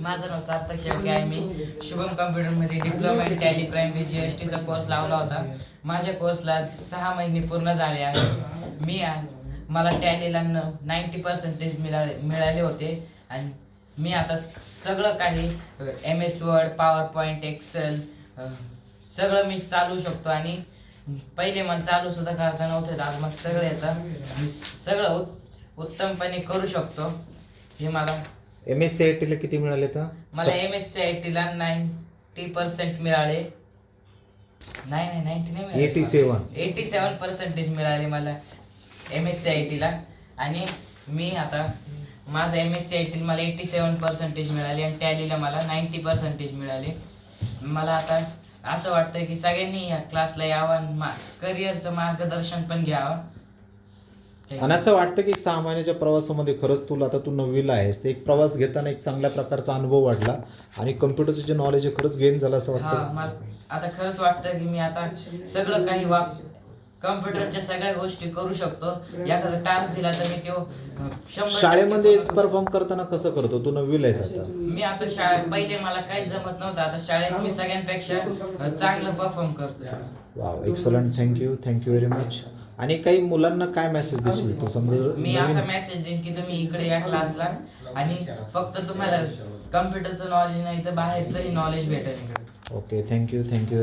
माझं नाव सार्थक शेळके आहे मी. शुभम कम्प्युटरमध्ये diploma in tally prime G S टीचा कोर्स लावला होता. माझ्या कोर्सला सहा महिने पूर्ण झाले आहे. मी आज मला टॅलीला नाईंटी पर्सेंटेज मिळाले मिळाले होते. आणि मी आता सगळं काही M S Word PowerPoint Excel सगळं मी चालू शकतो. आणि पहिले मला चालू सुद्धा करता नव्हतं. आज मला सगळं येतं. मी सगळं उत्तमपणे करू शकतो. हे मला एम एस सी आय टीला किती मिळाले तर मला एम एस सी आय टीला नाईन्टी पर्सेंट मिळाले. नाही नाही नाईन्टी नाही मिळाले. 87. एटी सेवन पर्सेंटेज मिळाले मला एम एस सी आय टीला आणि मी आता माझं एम एस सी आय टीला मला एटी सेवन पर्सेंटेज मिळाले आणि टॅलीला मला नाईन्टी पर्सेंटेज मिळाले. मला आता असं वाटतं की सगळ्यांनी या क्लासला यावं आणि मा करिअरचं मार्गदर्शन पण घ्यावं. आणि असं वाटतं की सहा महिन्याच्या प्रवासामध्ये खरंच तुला आता तू नववीला आहेस ते एक प्रवास घेताना एक चांगल्या प्रकारचा अनुभव वाढला आणि कम्प्युटरचं जे नॉलेज आहे खरंच गेन झालं असं हा वाटतं मला आता खरंच वाटतं की मी आता सगळं काही वाप कम्प्युटरच्या सगळ्या गोष्टी करू शकतो. एखादा टास्क दिला तर मी तो अं, शंभर टक्के शाळेमध्ये करू- परफॉर्म करताना कसं करतो? तू नववीला आहेस आता. मी आता शाळे पहिले मला काहीच जमत नव्हतं. आता शाळेत मी सगळ्यांपेक्षा अं, चांगलं परफॉर्म करतो wow excellent thank you thank you very much आणि काही मुलांना काय मेसेज देशील तू? समजा जर मी असा मेसेज देईन की तुम्ही इकडे या क्लासला आणि फक्त तुम्हाला कम्प्युटरचं नॉलेज नाही तर बाहेरचंही नॉलेज भेटेल इकडे. Okay thank you thank you